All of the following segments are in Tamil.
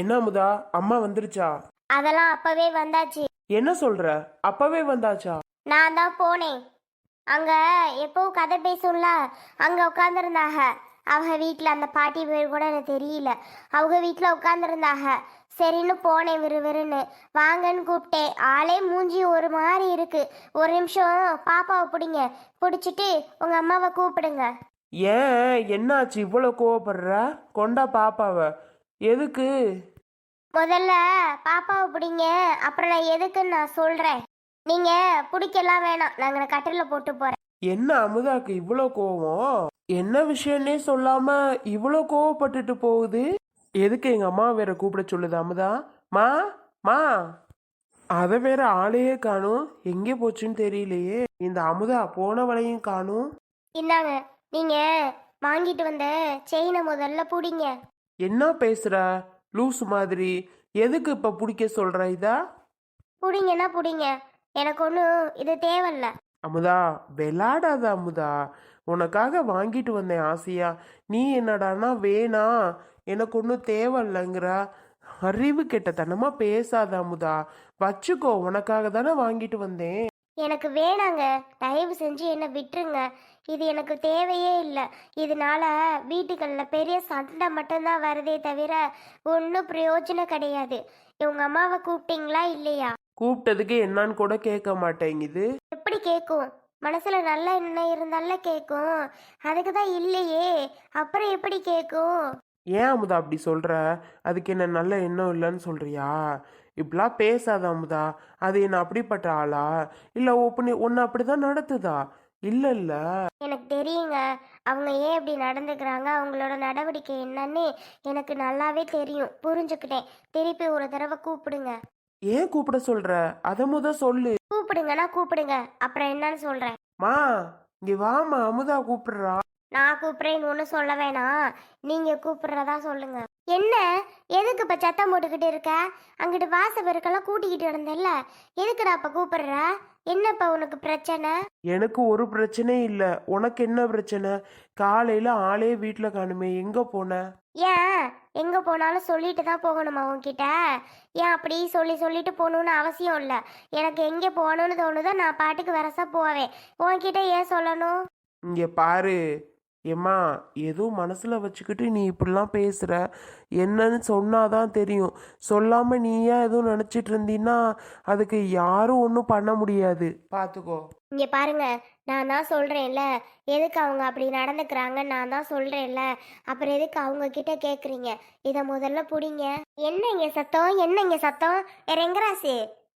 என்ன அமுதா அம்மா வந்துருச்சா? அதெல்லாம் அப்பவே வந்தாச்சு. என்ன சொல்ற? அப்பவே வந்தாச்சா? நான் தான் போனேன். அங்க எப்பவும் கதை பேசும்ல அங்க உட்காந்துருந்தாக அவங்க வீட்டில் அந்த பாட்டி பேர் கூட எனக்கு தெரியல. அவங்க வீட்டில் உட்காந்துருந்தாக சரின்னு போனேன் விறுவிறுன்னு. வாங்கன்னு கூப்பிட்டேன். ஆளே மூஞ்சி ஒரு மாதிரி இருக்கு. ஒரு நிமிஷம் பாப்பாவை பிடிங்க. பிடிச்சிட்டு உங்க அம்மாவை கூப்பிடுங்க. ஏன்? என்னாச்சு? இவ்வளோ கோவப்படுற? கொண்டா பாப்பாவ. எதுக்கு? முதல்ல பாப்பாவை பிடிங்க. அப்புறம் நான் எதுக்குன்னு நான் சொல்றேன். நீங்க பிடிக்கலாம் வேணாம். நாங்கள் கட்டில போட்டு போறேன். என்ன அமுதாக்கு இவ்வளோ கோவம்? என்ன விஷயம்னே சொல்லாம இவ்வளோ கோவப்பட்டுட்டு போகுது? எதுக்கு எங்க அம்மா வேற கூப்பிட சொல்லுது அமுதா? மா மா. அதை வேற ஆளையே காணும். எங்கே போச்சுன்னு தெரியலையே. இந்த அமுதா போன வளையும் காணும். இந்தாங்க நீங்க வாங்கிட்டு வந்த செயினை முதல்ல பிடிங்க. என்ன பேசுற? லூஸ் மாதிரி. எதுக்கு இப்ப பிடிக்க சொல்ற இதா? பிடிங்கன்னா பிடிங்க. எனக்கு ஒன்றும் இது தேவையில்ல. அமுதா விளாடாத அமுதா. உனக்காக வாங்கிட்டு வந்தேன் ஆசையா. நீ என்னடானா வேணாம் எனக்கு ஒன்றும் தேவையில்லைங்கிற. அறிவு கெட்டத்தனமா பேசாத அமுதா. வச்சுக்கோ உனக்காக தானே வாங்கிட்டு வந்தேன். எனக்கு வேணாங்க. தயவு செஞ்சு என்னை விட்டுருங்க. இது எனக்கு தேவையே இல்லை. இதனால வீட்டுகளில் பெரிய சண்டை மட்டும்தான் வருதே தவிர ஒன்றும் பிரயோஜனம் கிடையாது. இவங்க அம்மாவை கூப்பிட்டீங்களா இல்லையா? கூப்பிட்டதுக்கு என்னன்னு கூட கேட்க மாட்டேங்குது. எப்படி கேட்கும்? மனசுல நல்ல எண்ணம் இருந்தால கேட்கும். அதுக்கு தான் இல்லையே. அப்புறம் எப்படி கேட்கும்? ஏன் அமுதா அப்படி சொல்ற? அதுக்கு என்ன நல்ல எண்ணம் இல்லைன்னு சொல்றியா? இப்படிலாம் பேசாத அமுதா அது என்ன அப்படிப்பட்ட ஆளா? இல்ல ஒப்பனி உன்னை அப்படிதான் நடத்துதா? இல்ல இல்ல. எனக்கு தெரியுங்க. அவங்க ஏன் இப்படி நடந்துக்கிறாங்க? அவங்களோட நடவடிக்கை என்னன்னு எனக்கு நல்லாவே தெரியும். புரிஞ்சுக்கிட்டேன். திருப்பி ஒரு தடவை கூப்பிடுங்க. ஏன் கூப்பிட சொல்ற? அத முத சொல்லு. கூப்பிடுங்கன்னா கூப்பிடுங்க. அப்புறம் என்னன்னு சொல்றேன். மா இங்க வாமா அமுதா கூப்பிடுறா. நான் கூப்பிடுறேன்னு ஒன்றும் சொல்ல வேணாம். நீங்க கூப்பிடுறதா சொல்லுங்க. என்ன? எதுக்கு இப்ப சத்தம் போட்டுக்கிட்டு இருக்க? அங்கிட்டு வாச பெருக்கெல்லாம் கூட்டிக்கிட்டு இருந்தேல்ல எதுக்குடா அப்ப கூப்பிடுற? என்னப்பா உனக்கு பிரச்சனை? எனக்கு ஒரு பிரச்சனையும் இல்ல. உனக்கு என்ன பிரச்சனை? காலையில ஆளே வீட்டுல காணுமே எங்க போன? ஏன்? எங்க போனாலும் சொல்லிட்டு தான் போகணுமா உன்கிட்ட? ஏன் அப்படி சொல்லி சொல்லிட்டு போகணும்னு அவசியம் இல்லை. எனக்கு எங்கே போகணும்னு தோணுதோ நான் பாட்டுக்கு வரசா போவேன். உன்கிட்ட ஏன் சொல்லணும்? இங்க பாரு. ஏம்மா எதுவும் மனசில் வச்சுக்கிட்டு நீ இப்படிலாம் பேசுகிற என்னன்னு சொன்னாதான் தெரியும். சொல்லாமல் நீ ஏன் எதுவும் நினச்சிட்டு இருந்தீன்னா அதுக்கு யாரும் ஒன்றும் பண்ண முடியாது. பார்த்துக்கோ இங்கே பாருங்க நான் தான் சொல்கிறேன்ல எதுக்கு அவங்க அப்படி நடந்துக்கிறாங்க? நான் தான் சொல்கிறேன்ல அப்புறம் எதுக்கு அவங்க கிட்ட கேட்குறீங்க இதை முதல்ல பிடிங்க. என்ன இங்கே சத்தம்? என்ன இங்கே சத்தம்? வேற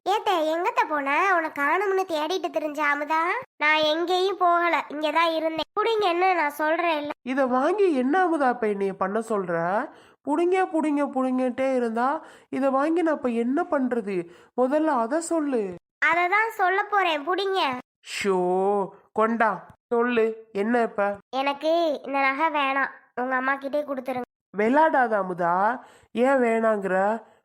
ஏத்த எங்கத்த போன? உனக்கு காணும்னு தேடிட்டு தெரிஞ்ச அமுதா? நான் எங்கேயும் போகல. இங்கே தான் இருந்தேன். பிடிங்கன்னு நான் சொல்கிறேன்ல இதை வாங்கி என்ன அமுதா இப்ப என்னைய பண்ண சொல்ற? புடிங்க புடிங்க புடிங்கட்டே இருந்தா இதை வாங்கி நான் இப்ப என்ன பண்றது? முதல்ல அதை சொல்லு. அதை தான் சொல்ல போகிறேன் பிடிங்க. ஷோ கொண்டா. சொல்லு. என்ன இப்ப? எனக்கு இந்த நகை வேணாம். உங்கள் அம்மா கிட்டே கொடுத்துருங்க. விளாடாத அமுதா. ஏன் வேணாங்கிற?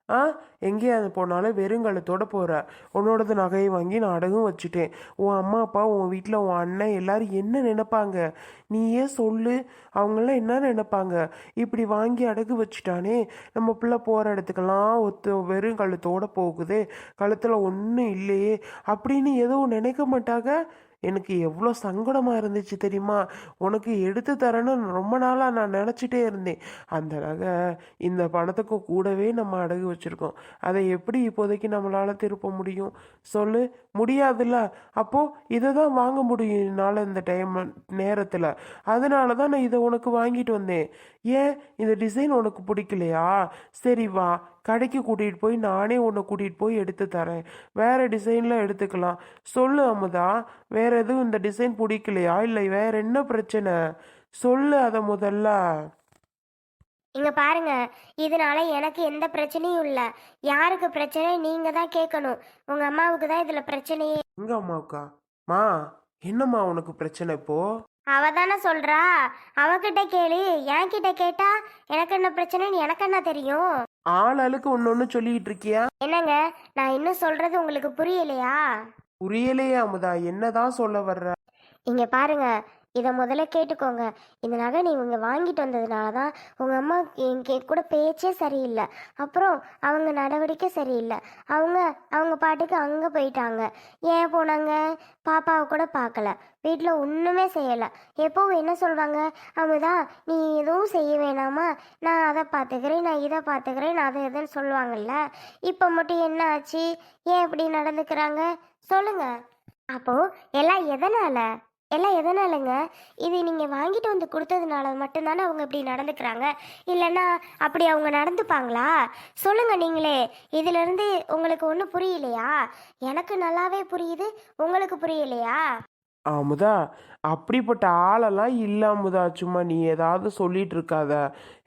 ஆ? எங்கேயாவது போனாலும் வெறுங்கலத்தோட போகிற உன்னோடது நகையை வாங்கி நான் அடகும் வச்சுட்டேன். உன் அம்மா அப்பா உன் வீட்டில் உன் அண்ணன் எல்லாரும் என்ன நினைப்பாங்க? நீயே சொல்லு. அவங்களாம் என்ன நினைப்பாங்க? இப்படி வாங்கி அடகு வச்சுட்டானே. நம்ம பிள்ளை போகிற இடத்துக்கெல்லாம் ஒத்து வெறும் கழுத்தோட போகுது. கழுத்தில் ஒன்றும் இல்லையே. அப்படின்னு எதுவும் நினைக்க மாட்டாங்க? எனக்கு எவ்வளோ சங்கடமாக இருந்துச்சு தெரியுமா? உனக்கு எடுத்து தரேன்னு ரொம்ப நாளாக நான் நினச்சிட்டே இருந்தேன். அந்த நகை இந்த பணத்துக்கு கூடவே நம்ம அடகு வச்சுருக்கோம். அதை எப்படி இப்போதைக்கு நம்மளால் திருப்ப முடியும்? சொல்லு. முடியாதுல்ல. அப்போது இதை தான் வாங்க முடியும் என்னால் இந்த டைம் நேரத்தில். அதனால தான் நான் இதை உனக்கு வாங்கிட்டு வந்தேன். ஏன்? இந்த டிசைன் உனக்கு பிடிக்கலையா? சரி வா. கடைக்கு கூட்டிகிட்டு போய் நானே உன்னை கூட்டிகிட்டு போய் எடுத்து தரேன். வேற டிசைனில் எடுத்துக்கலாம். சொல்லு அமுதா வேற எதுவும் இந்த டிசைன் பிடிக்கலையா? இல்லை வேற என்ன பிரச்சனை? சொல்லு அதை முதல்ல. இங்க பாருங்க இதனால எனக்கு எந்த பிரச்சனையும் இல்லை. யாருக்கு பிரச்சனை? நீங்க தான் கேட்கணும். உங்க அம்மாவுக்கு தான் இதுல பிரச்சனையே எங்க அம்மாவுக்கா? மா என்னம்மா உனக்கு பிரச்சனை இப்போ? அவ தானே சொல்றா. அவகிட்ட கேளு. என்கிட்ட கேட்டா எனக்கு என்ன பிரச்சனைன்னு எனக்கு என்ன தெரியும்? ஆள் ஆளுக்கு ஒன்று ஒன்று சொல்லிக்கிட்டு இருக்கியா? என்னங்க நான் இன்னும் சொல்றது உங்களுக்கு புரியலையா? புரியலையே அமுதா என்னதான் சொல்ல வர்ற? இங்க பாருங்க இதை முதல்ல கேட்டுக்கோங்க. இந்த நகை நீங்கள் வாங்கிட்டு வந்ததுனால தான் உங்கள் அம்மா என் கூட பேச்சே சரியில்லை. அப்புறம் அவங்க நடவடிக்கை சரியில்லை. அவங்க அவங்க பாட்டுக்கு அங்கே போயிட்டாங்க. ஏன் போனாங்க? பாப்பாவை கூட பார்க்கல வீட்டில் ஒன்றுமே செய்யலை. எப்போவும் என்ன சொல்கிறாங்க அமுதா நீ எதுவும் செய்ய வேணாமா? நான் அதை பார்த்துக்கிறேன் நான் இதை பார்த்துக்கிறேன் நான் அதை எதுன்னு சொல்லுவாங்கல்ல. இப்போ மட்டும் என்ன ஆச்சு? ஏன் இப்படி நடந்துக்கிறாங்க? சொல்லுங்கள் அப்போ எல்லாம் எதனால? எல்லாம் எதனாலங்க இது நீங்கள் வாங்கிட்டு வந்து கொடுத்ததுனால மட்டும்தானே அவங்க இப்படி நடந்துக்கிறாங்க? இல்லைன்னா அப்படி அவங்க நடந்துப்பாங்களா? சொல்லுங்கள் நீங்களே. இதிலிருந்து உங்களுக்கு ஒன்றும் புரியலையா? எனக்கு நல்லாவே புரியுது. உங்களுக்கு புரியலையா? அமுதா அப்படிப்பட்ட ஆளெல்லாம் இல்லை அமுதா. சும்மா நீ ஏதாவது சொல்லிட்டு இருக்காத.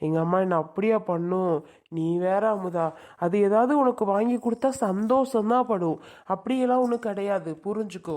எங்கள் அம்மா என்ன அப்படியா பண்ணும்? நீ வேற அமுதா. அது ஏதாவது உனக்கு வாங்கி கொடுத்தா சந்தோஷம்தான் படும். அப்படியெல்லாம் ஒன்றும் கிடையாது. புரிஞ்சுக்கோ.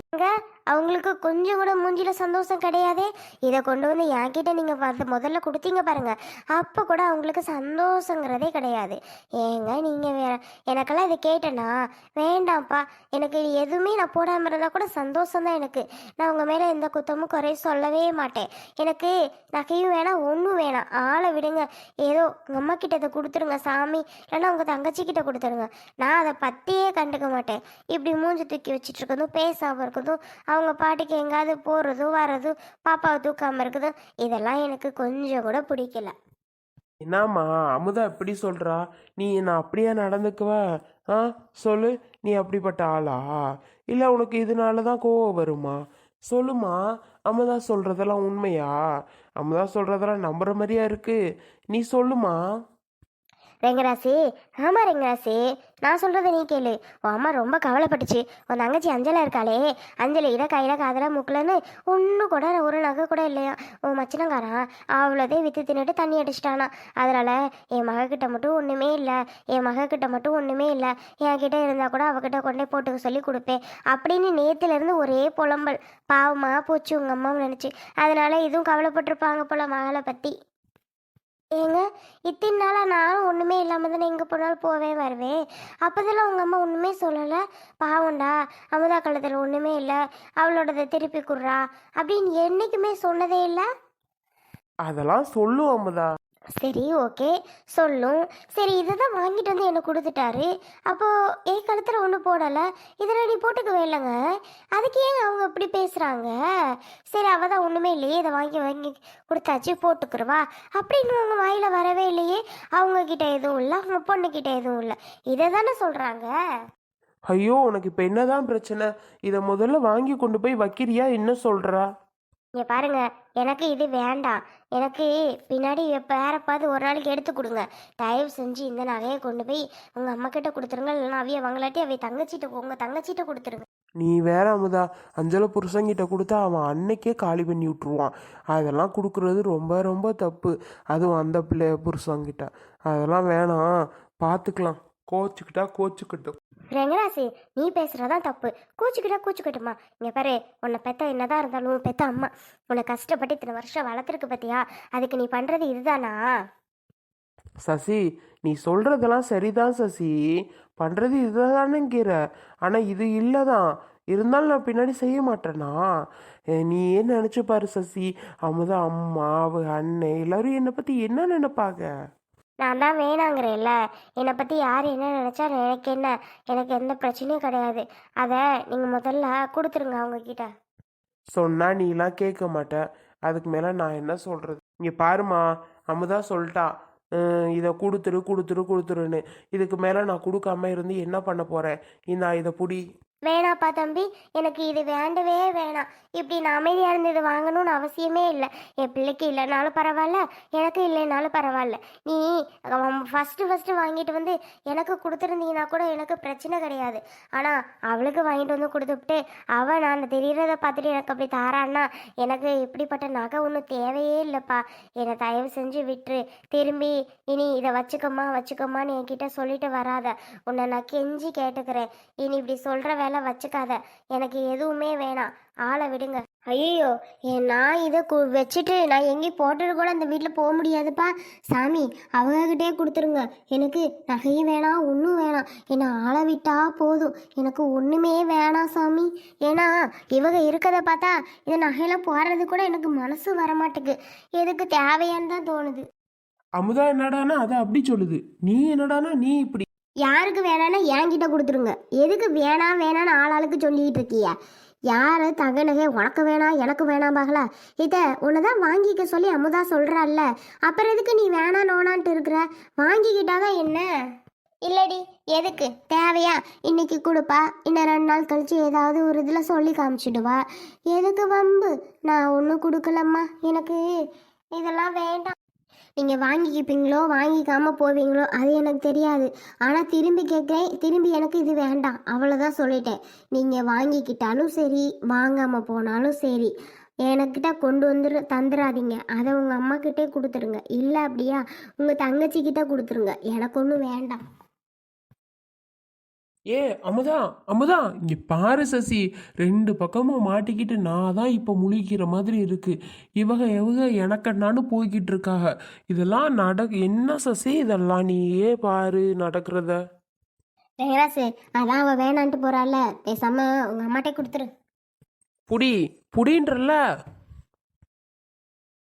அவங்களுக்கு கொஞ்சம் கூட மூஞ்சில சந்தோஷம் கிடையாதே. இதை கொண்டு வந்து என்கிட்ட நீங்க வந்து முதல்ல கொடுத்தீங்க பாருங்க. அப்போ கூட அவங்களுக்கு சந்தோஷங்கிறதே கிடையாது. ஏங்க நீங்க வேற எனக்கெல்லாம் இதை கேட்டேனா? வேண்டாம்ப்பா. எனக்கு இது எதுவுமே நான் போடாம இருந்தா கூட சந்தோஷம் தான் எனக்கு. நான் உங்க மேல எந்த குத்தமும் குறை சொல்லவே மாட்டேன். எனக்கு நகையும் வேணாம் ஒன்றும் வேணாம். ஆளை விடுங்க. ஏதோ உங்க அம்மா கிட்ட இதை கொடுத்துருங்க. சாமி இல்லைன்னா உங்க தங்கச்சி கிட்ட கொடுத்துருங்க நான் அதை பத்தியே கண்டுக்க மாட்டேன். இப்படி மூஞ்சி தூக்கி வச்சுட்டு இருக்கதும் பேசாமல் இருக்கதும் அவங்க பாட்டுக்கு எங்காவது போறதும் வர்றதும் பாப்பாவை தூக்காம இருக்குதும் இதெல்லாம் எனக்கு கொஞ்சம் கூட பிடிக்கல. என்னம்மா அமுதா எப்படி சொல்றா? நீ நான் அப்படியே நடந்துக்குவ? ஆ சொல்லு நீ அப்படிப்பட்ட ஆளா? இல்லை உனக்கு இதனால தான் கோவம் வருமா? சொல்லுமா அமுதா சொல்றதெல்லாம் உண்மையா? அமுதா சொல்றதெல்லாம் நம்புற மாதிரியா இருக்கு? நீ சொல்லுமா ரெங்கராசி ஆமாம் ரெங்கராசி நான் சொல்கிறத நீ கேளு. உன் அம்மா ரொம்ப கவலைப்பட்டுச்சு. உன் தங்கச்சி அஞ்சலா இருக்காளே அஞ்சலி இதை கையில் காதல முக்கலன்னு ஒன்றும் கூட ஒரு நகை கூட இல்லையா உன் மச்சினங்காரன் அவ்வளோதே வித்து தின்னுட்டு தண்ணி அடிச்சிட்டானா. அதனால் என் மகக்கிட்ட மட்டும் ஒன்றுமே இல்லை. என் மகக்கிட்ட மட்டும் ஒன்றுமே இல்லை. என்கிட்ட இருந்தால் கூட அவகிட்ட கொண்டே போட்டுக்க சொல்லி கொடுப்பேன். அப்படின்னு நேற்றுலேருந்து ஒரே புலம்பல். பாவமாக போச்சு உங்கள் அம்மாவும் நினச்சி. அதனால் இதுவும் கவலைப்பட்டிருப்பாங்க போல மகளை பற்றி ஏங்க இத்தனை நாளாக நானும் ஒன்றுமே இல்லாமல் தானே எங்கே போனாலும் போவே வருவேன் அப்போதெல்லாம் உங்கள் அம்மா ஒன்றுமே சொல்லலை? பாவண்டா அமுதா காலத்தில் ஒன்றுமே இல்லை. அவளோடதை திருப்பி குடுறா. அப்படின்னு என்றைக்குமே சொன்னதே இல்லை? அதெல்லாம் சொல்லுவோம் அமுதா. சரி ஓகே. சொல்லும். சரி இதை தான் வாங்கிட்டு வந்து என்னை கொடுத்துட்டாரு. அப்போது என் கழுத்தில் ஒன்றும் போடலை. இதில் நீ போட்டுக்கவே இல்லைங்க. அதுக்கு ஏன் அவங்க இப்படி பேசுகிறாங்க சரி அவள் தான் ஒன்றுமே இல்லையே. இதை வாங்கி வாங்கி கொடுத்தாச்சு போட்டுக்குருவா அப்படின்னு அவங்க வாயில் வரவே இல்லையே. அவங்கக்கிட்ட எதுவும் இல்லை. அவங்க பொண்ணுக்கிட்ட எதுவும் இல்லை. இதை தானே சொல்கிறாங்க ஐயோ உனக்கு இப்போ என்னதான் பிரச்சனை? இதை முதல்ல வாங்கி கொண்டு போய் வைக்கிறியா? என்ன சொல்கிறா இங்கே பாருங்க எனக்கு இது வேண்டாம். எனக்கு பின்னாடி எப்போ ஒரு நாளைக்கு எடுத்து கொடுங்க. தயவு செஞ்சு இந்த நகையை கொண்டு போய் உங்கள் அம்மா கிட்ட கொடுத்துருங்க. இல்லைன்னா அவைய வாங்கலாட்டி அவைய தங்கச்சிட்ட உங்கள் தங்கச்சிட்ட கொடுத்துருங்க. நீ வேற அமுதா அஞ்சல புருஷங்கிட்ட கொடுத்தா அவன் அன்னைக்கே காலி பண்ணி விட்டுருவான். அதெல்லாம் கொடுக்குறது ரொம்ப ரொம்ப தப்பு. அதுவும் அந்த பிள்ளை புருஷங்கிட்ட அதெல்லாம் வேணாம். பார்த்துக்கலாம் கோச்சுக்கிட்டா கோச்சுக்கிட்டோம். ரெங்கராசி நீ பேசுகிறதான் தப்பு. கூச்சிக்கிட்டா கூச்சிக்கட்டுமா? இங்கே பாரு உன்னை பெத்த என்னதான் இருந்தாலும் பெத்த அம்மா. உன்னை கஷ்டப்பட்டு இத்தனை வருஷம் வளர்த்துருக்கு பார்த்தியா அதுக்கு நீ பண்ணுறது இதுதானா? சசி நீ சொல்றதெல்லாம் சரிதான் சசி. பண்றது இதுதானேங்கிற. ஆனா இது இல்லதான். இருந்தாலும் நான் பின்னாடி செய்ய மாட்டேனா? நீ ஏன் நினைச்சு பாரு சசி? அமுதா அம்மா அவ அண்ணன் எல்லாரும் என்னை பத்தி என்ன நினைப்பாங்க? நான் தான் வேணாங்கிறேன்ல. என்னை பற்றி யார் என்ன நினச்சா எனக்கு என்ன? எனக்கு எந்த பிரச்சனையும் கிடையாது. அதை நீங்கள் முதல்ல கொடுத்துருங்க அவங்கக்கிட்ட சொன்னால் நீலாம் கேட்க மாட்டேன் அதுக்கு மேலே நான் என்ன சொல்கிறது இங்கே பாருமா அமுதா சொல்லிட்டா இதை கொடுத்துரு கொடுத்துரு கொடுத்துருன்னு. இதுக்கு மேலே நான் கொடுக்காம இருந்து என்ன பண்ண போகிறேன் இந்த இதை புடி. வேணாப்பா தம்பி எனக்கு இது வேண்டவே வேணாம். இப்படி நான் அமைதியாக இருந்தது வாங்கணும்னு அவசியமே இல்லை. என் பிள்ளைக்கு இல்லைனாலும் பரவாயில்ல எனக்கு இல்லைனாலும் பரவாயில்ல. நீ ஃபஸ்ட்டு ஃபஸ்ட்டு வாங்கிட்டு வந்து எனக்கு கொடுத்துருந்தீங்கன்னா கூட எனக்கு பிரச்சனை கிடையாது. ஆனால் அவளுக்கு வாங்கிட்டு வந்து கொடுத்துட்டு அவள் நான் தெரிகிறத பார்த்துட்டு எனக்கு அப்படி தாரான்னா எனக்கு இப்படிப்பட்ட நகை ஒன்றும் தேவையே இல்லைப்பா. என்னை தயவு செஞ்சு விட்டுரு. திரும்பி இனி இதை வச்சுக்கம்மா வச்சுக்கம்மான்னு என்கிட்ட சொல்லிட்டு வராத. உன்னை நான் கெஞ்சி கேட்டுக்கிறேன். இனி இப்படி சொல்கிற வேலை வேலை வச்சுக்காத. எனக்கு எதுவுமே வேணாம். ஆளை விடுங்க. ஐயோ நான் இதை கு வச்சுட்டு நான் எங்கேயும் போட்டுட்டு கூட அந்த வீட்டில் போக முடியாதுப்பா. சாமி அவங்ககிட்டே கொடுத்துருங்க. எனக்கு நகையும் வேணாம் ஒன்றும் வேணாம். என்னை ஆளை விட்டா போதும். எனக்கு ஒன்றுமே வேணாம் சாமி. ஏன்னா இவங்க இருக்கிறத பார்த்தா இந்த நகையெல்லாம் போடுறது கூட எனக்கு மனசு வரமாட்டேங்குது. எதுக்கு தேவையான்னு தான் தோணுது. அமுதா என்னடானா அதை அப்படி சொல்லுது. நீ என்னடானா நீ இப்படி யாருக்கு வேணான்னா என்கிட்ட கொடுத்துருங்க. எதுக்கு வேணாம் வேணாம்னு ஆளாளுக்கு சொல்லிக்கிட்டு இருக்கீங்க யார் தங்க உனக்கு வேணாம் எனக்கு வேணாம் பாகலா இதை உன்னை தான் வாங்கிக்க சொல்லி அமுதா சொல்கிறாள்ல அப்புறம் எதுக்கு நீ வேணாம் நோனான்ட்டு இருக்கிற? வாங்கிக்கிட்டாதான் என்ன? இல்லடி எதுக்கு? தேவையா? இன்னைக்கு கொடுப்பா. இன்னும் ரெண்டு நாள் கழிச்சு ஏதாவது ஒரு இதில் சொல்லி காமிச்சிடுவா. எதுக்கு வம்பு? நான் ஒன்றும் கொடுக்கலம்மா. எனக்கு இதெல்லாம் வேண்டாம். நீங்கள் வாங்கிக்கிப்பீங்களோ வாங்கிக்காமல் போவீங்களோ அது எனக்கு தெரியாது. ஆனால் திரும்பி கேட்குறேன் திரும்பி எனக்கு இது வேண்டாம். அவ்வளோதான் சொல்லிட்டேன். நீங்கள் வாங்கிக்கிட்டாலும் சரி வாங்காமல் போனாலும் சரி எனக்கிட்ட கொண்டு வந்துரு தந்துடாதீங்க அதை உங்கள் அம்மாக்கிட்டே கொடுத்துருங்க. இல்லை அப்படியா உங்கள் தங்கச்சிக்கிட்ட கொடுத்துருங்க. எனக்கு ஒன்றும் வேண்டாம். ஏ அமுதா அமுதா. இங்க பாரு சசி ரெண்டு பக்கமும் மாட்டிக்கிட்டு நான் தான் இப்போ முழிக்கிற மாதிரி இருக்கு. இவங்க இவங்க எனக்கண்ணான்னு போய்கிட்டு இருக்காக. இதெல்லாம் நடக்கு என்ன சசி இதெல்லாம் நீயே பாரு நடக்கிறத. ரங்கராசு அதான் அவள் வேணான்ட்டு போகிறாள்ல பேசாமல் உங்கள் அம்மாட்டே கொடுத்துரு. புடி புடின்றல்ல.